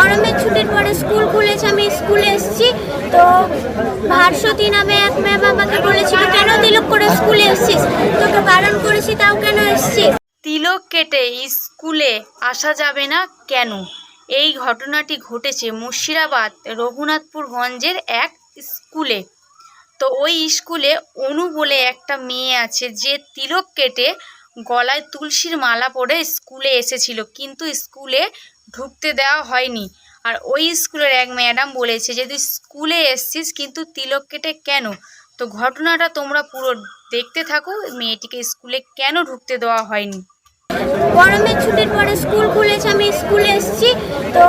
গরমের ছুটির পরে স্কুল খুলেছে, আমি স্কুলে এসেছি। তো ভারসতী নামে এক ম্যাম আমাকে বলেছিল, কেন তিলক করে স্কুলে এসেছিস? তোকে বারণ করেছি, তাও কেন এসেছিস? তিলক কেটে স্কুলে আসা যাবে না কেন? এই ঘটনাটি ঘটেছে মুর্শিদাবাদ রঘুনাথপুরগঞ্জের এক স্কুলে। তো ওই স্কুলে অনু বলে একটা মেয়ে আছে যে তিলক কেটে গলায় তুলসীর মালা পরে স্কুলে এসেছিল। কিন্তু স্কুলে ঢুকতে দেওয়া হয়নি। আর ওই স্কুলের এক ম্যাডাম বলেছে যে, তুই স্কুলে এসছিস, কিন্তু তিলক কেটে কেন? তো ঘটনাটা তোমরা পুরো দেখতে থাকো, মেয়েটিকে স্কুলে কেন ঢুকতে দেওয়া হয়নি? গরমের ছুটির পরে স্কুল খুলেছে, আমি স্কুলে এসেছি। তো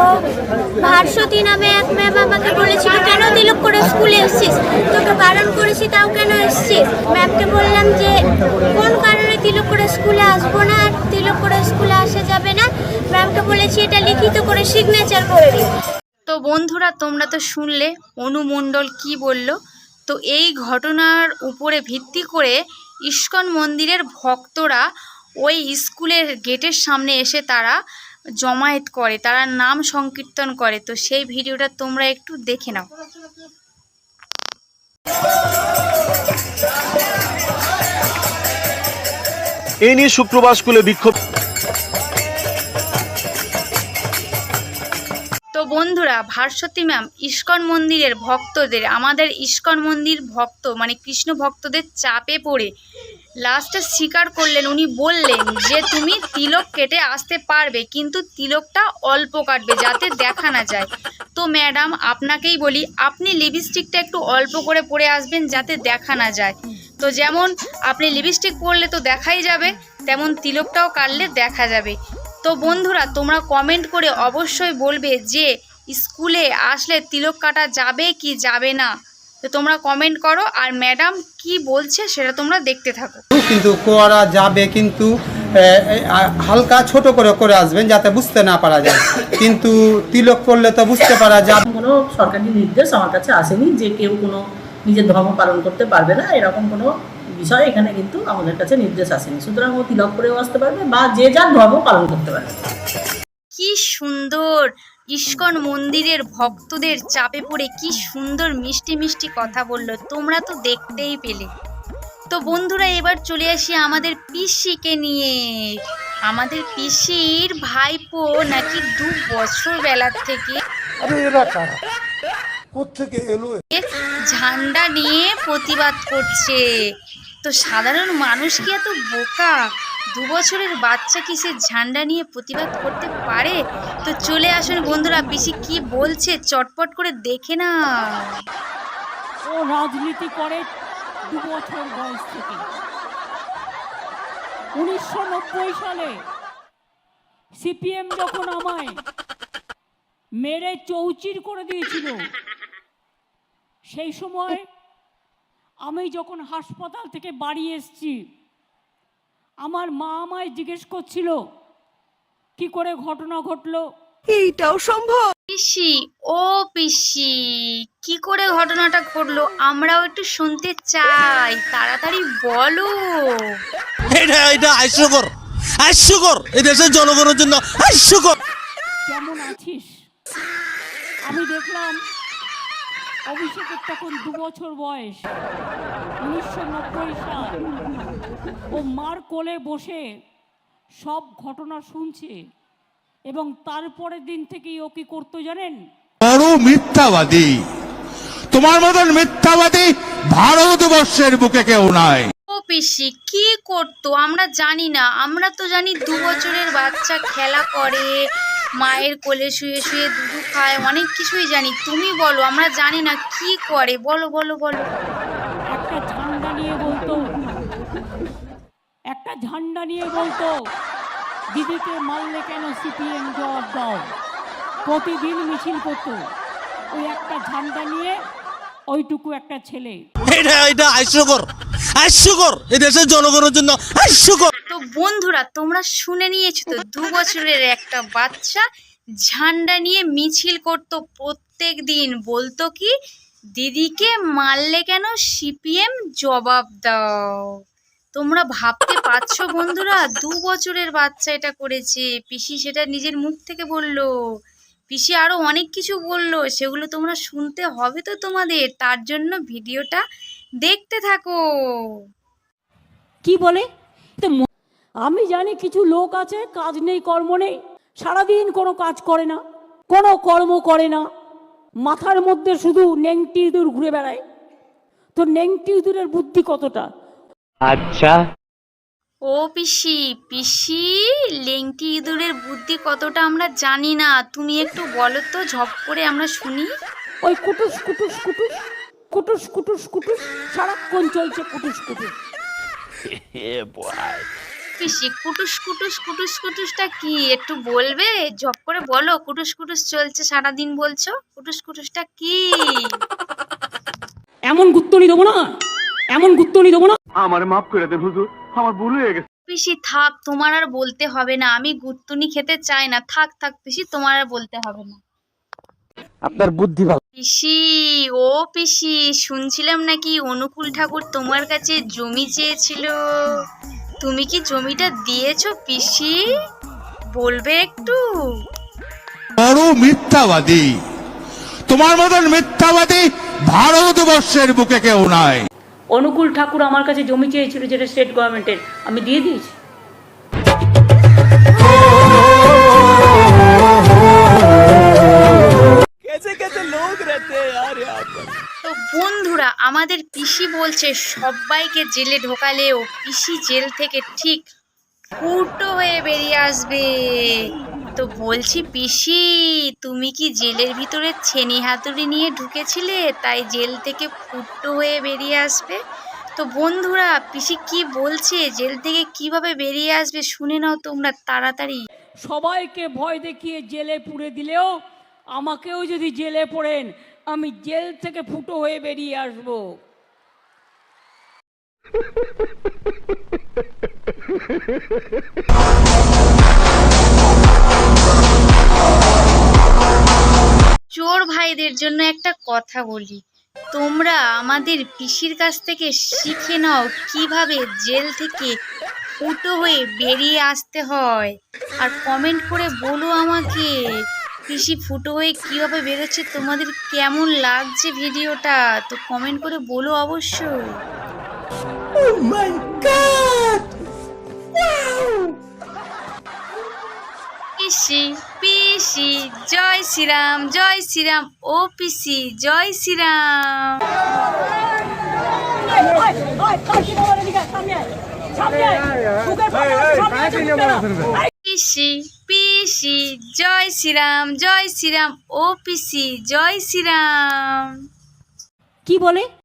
ভারসতী নামে এক ম্যাম আমাকে বলেছিল, কেন তিলক করে স্কুলে এসেছিস? তোকে বারণ করেছি, তাও কেন এসেছিস ম্যামকে বললাম যে, কোন কারণে তিলক করে স্কুলে আসব না? আর তিলক করে স্কুলে আসা যাবে না? ম্যামকে বলেছি, এটা লিখিত করে সিগনেচার করে দিই তো বন্ধুরা, তোমরা তো শুনলে অনুমণ্ডল কি বলল? তো এই ঘটনার উপরে ভিত্তি করে ইস্কন মন্দিরের ভক্তরা ওই স্কুলের গেটের সামনে এসে তারা জমায়েত করে তারা নাম সংকীর্তন করে। তো সেই ভিডিওটা তোমরা একটু দেখে নাও। এ নিয়ে শুক্রবার স্কুলে বিক্ষোভ। তো বন্ধুরা ভারসতী ম্যাম ইস্কন মন্দিরের ভক্তদের আমাদের ইস্কন মন্দির ভক্ত মানে কৃষ্ণ ভক্তদের চাপে পড়ে। লাস্টে স্বীকার করলেন, উনি বললেন যে তুমি তিলক কেটে আসতে পারবে, কিন্তু তিলকটা অল্প কাটবে যাতে দেখা না যায়। তো ম্যাডাম, আপনাকেই বলি, আপনি লিপস্টিকটা একটু অল্প করে পরে আসবেন যাতে দেখা না যায়। তো যেমন আপনি লিপস্টিক পরলে তো দেখাই যাবে, তেমন তিলকটাও কাটলে দেখা যাবে। তো বন্ধুরা, তোমরা কমেন্ট করে অবশ্যই বলবে যে, স্কুলে আসলে তিলক কাটা যাবে কি যাবে না? তো তোমরা কমেন্ট করো আর ম্যাডাম কি বলছে সেটা তোমরা দেখতে থাকো। কিন্তু করা যাবে কিন্তু হালকা ছোট করে করে আসবেন যাতে বুঝতে না পারা যায়। কিন্তু তিলক করলে তো বুঝতে পারা যাবে। কোনো সরকারি নির্দেশ আমার কাছে আসেনি যে কেউ কোনো নিজের ধর্ম পালন করতে পারবে না এরকম কোনো বিষয় এখানে কিন্তু আমাদের কাছে নির্দেশ আসেনি। সুতরাং ও তিলক করেও আসতে পারবে বা যে যার ধর্ম পালন করতে পারবে। কি সুন্দর! ইস্কন মন্দিরের ভক্তদের চাপে পড়ে কি সুন্দর মিষ্টি মিষ্টি কথা বলল তোমরা তো দেখতেই পেলে। তো বন্ধুরা এবার চলে আসি আমাদের পিসিকে নিয়ে। আমাদের পিসির ভাইপো নাকি দু বছর বেলার থেকে ঝান্ডা নিয়ে প্রতিবাদ করছে। তো সাধারণ মানুষ কি এত বোকা? দু বছরের বাচ্চা কি সে ঝান্ডা নিয়ে প্রতিবাদ করতে পারে? তো চলে আসুন বন্ধুরা, পিসি কি বলছে? চটপট করে দেখে না ও রাজনীতি করে দু বছর বয়স থেকে। উনিশশো নব্বই সালে সিপিএম যখন আমায় মেরে চৌচির করে দিয়েছিল, সেই সময় আমি যখন হাসপাতাল থেকে বাড়ি এসেছি আমার মা আমায় জিজ্ঞেস করছিল কি করে ঘটনা ঘটলো? এইটাও সম্ভব। পিসি ও পিসি কি করে ঘটনাটা ঘটলো? আমরাও একটু শুনতে চাই তাড়াতাড়ি বলো। এটা এটা হাস্যকর হাস্যকর। এই দেশের জনগণের জন্য হাস্যকর। কেমন আছিস? আমি দেখলাম অভিষেকের তখন দু বছর বয়স উনিশশো নব্বই সাল। ও মার কোলে বসে সব ঘটনা শুনছে এবং তারপরের দিন থেকেই ও কি করতো জানেন? বড় মিথ্যাবাদী। তোমার মতন মিথ্যাবাদী ভারতবর্ষের বুকে কেউ নাই। ও পিসি কি করতো? আমরা জানি না। আমরা তো জানি দু বছরের বাচ্চা খেলা করে মায়ের কোলে শুয়ে শুয়ে দুধু খায় অনেক কিছুই জানি। তুমি বলো আমরা জানি না কি করে। বলো বলো বলো। একটা ঝান্ডা নিয়ে বলতো। একটা ঝান্ডা নিয়ে বলতো দিদিকে মারলে কেন সিপিএম জবাব দাও? প্রতিদিন মিছিল করতো। ওই একটা ঝান্ডা নিয়ে ওইটুকু একটা ছেলে। এটা এটা হাস্যকর। হাস্যকর। এই দেশের জনগণের জন্য হাস্যকর। বন্ধুরা, তোমরা শুনে নিয়েছো তো, দু বছরের একটা বাচ্চা ঝান্ডা নিয়ে মিছিল করতো প্রত্যেক দিন। বলতো কি, দিদিকে মারলে কেন সিপিএম জবাব দাও? তোমরা ভাবতে পারছ বন্ধুরা, দু বছরের বাচ্চা এটা করেছে। পিসি সেটা নিজের মুখ থেকে বলল। পিসি আরও অনেক কিছু বলল, সেগুলো তোমরা শুনতে হবে তো তোমাদের। তার জন্য ভিডিওটা দেখতে থাকো। কি বলে? তো আমি জানি কিছু লোক আছে কাজ নেই কর্ম নেই। সারাদিন কোনো কাজ করে না কোনো কর্ম করে না। মাথার মধ্যে শুধু নেংটি ইঁদুর ঘুরে বেড়ায়। তো নেংটি ইঁদুরের বুদ্ধি কতটা? আচ্ছা। ও পিসি পিসি লেংটি ইঁদুরের বুদ্ধি কতটা আমরা জানি না। তুমি একটু বলো তো ঝপ করে আমরা শুনি। ওই কুটুস কুটুস কুটুস কুটুস কুটুস কুটুস সারাক্ষণ চলছে কুটুস কুটুস। পিসি কুটুস কুটুস কুটুস কুটুসটা কি? একটু বলবে? ঝপ করে বলো কুটুস কুটুস চলছে সারাদিন বলছো? কুটুস কুটুসটা কি? এমন গুত্তনি দেবো না এমন গুত্তনি দেবো না। আমার মাফ করে দেন হুজুর আমার ভুল হয়ে গেছে। পিসি থাক তোমার আর বলতে হবে না আমি গুত্তনি খেতে চাই না। থাক থাক পিসি তোমার আর বলতে হবে না। আপনার বুদ্ধি ভালো। পিসি ও পিসি শুনছিলাম নাকি অনুকূল ঠাকুর তোমার কাছে জমি চেয়েছিল? তুমি কি জমিটা দিয়েছ পিসি? বলবে একটু। বড় মিথ্যাবাদী। তোমার মতন মিথ্যাবাদী ভারতবর্ষের বুকে কেউ নাই। অনুকূল ঠাকুর আমার কাছে জমি চেয়েছিল যেটা স্টেট গভর্নমেন্টের আমি দিয়ে দিয়েছি। তো বন্ধুরা, আমাদের পিসি বলছে, সবাইকে জেলে ঢোকালেও পিসি জেল থেকে ঠিক ফুটো হয়ে বেরিয়ে আসবে। তো বলছি, পিসি, তুমি কি জেলের ভিতরে ছেনি হাতুড়ি নিয়ে ঢুকেছিলে? তাই জেল থেকে ফুটো হয়ে বেরিয়ে আসবে? তো বন্ধুরা, পিসি কি বলছে? জেল থেকে কীভাবে বেরিয়ে আসবে শুনে নাও তোমরা তাড়াতাড়ি। সবাইকে ভয় দেখিয়ে জেলে পুড়ে দিলেও আমাকেও যদি জেলে পড়েন আমি জেল থেকে ফুটো হয়ে বেরিয়ে আসব। চোর ভাইদের জন্য একটা কথা বলি। তোমরা আমাদের পিসির কাছ থেকে শিখে নাও কীভাবে জেল থেকে ফুটো হয়ে বেরিয়ে আসতে হয়। আর কমেন্ট করে বলো আমাকে। পিসি ফুটো হয়ে কীভাবে বেরোচ্ছে তোমাদের কেমন লাগছে ভিডিওটা তো কমেন্ট করে বলো অবশ্যই পিসি পিসি জয় শ্রীরাম জয় শ্রীরাম ও পিসি জয় শ্রীরাম পিসি পিসি জয় শ্রীরাম জয় শ্রীরাম ও পিসি জয় শ্রীরাম। কি বলে?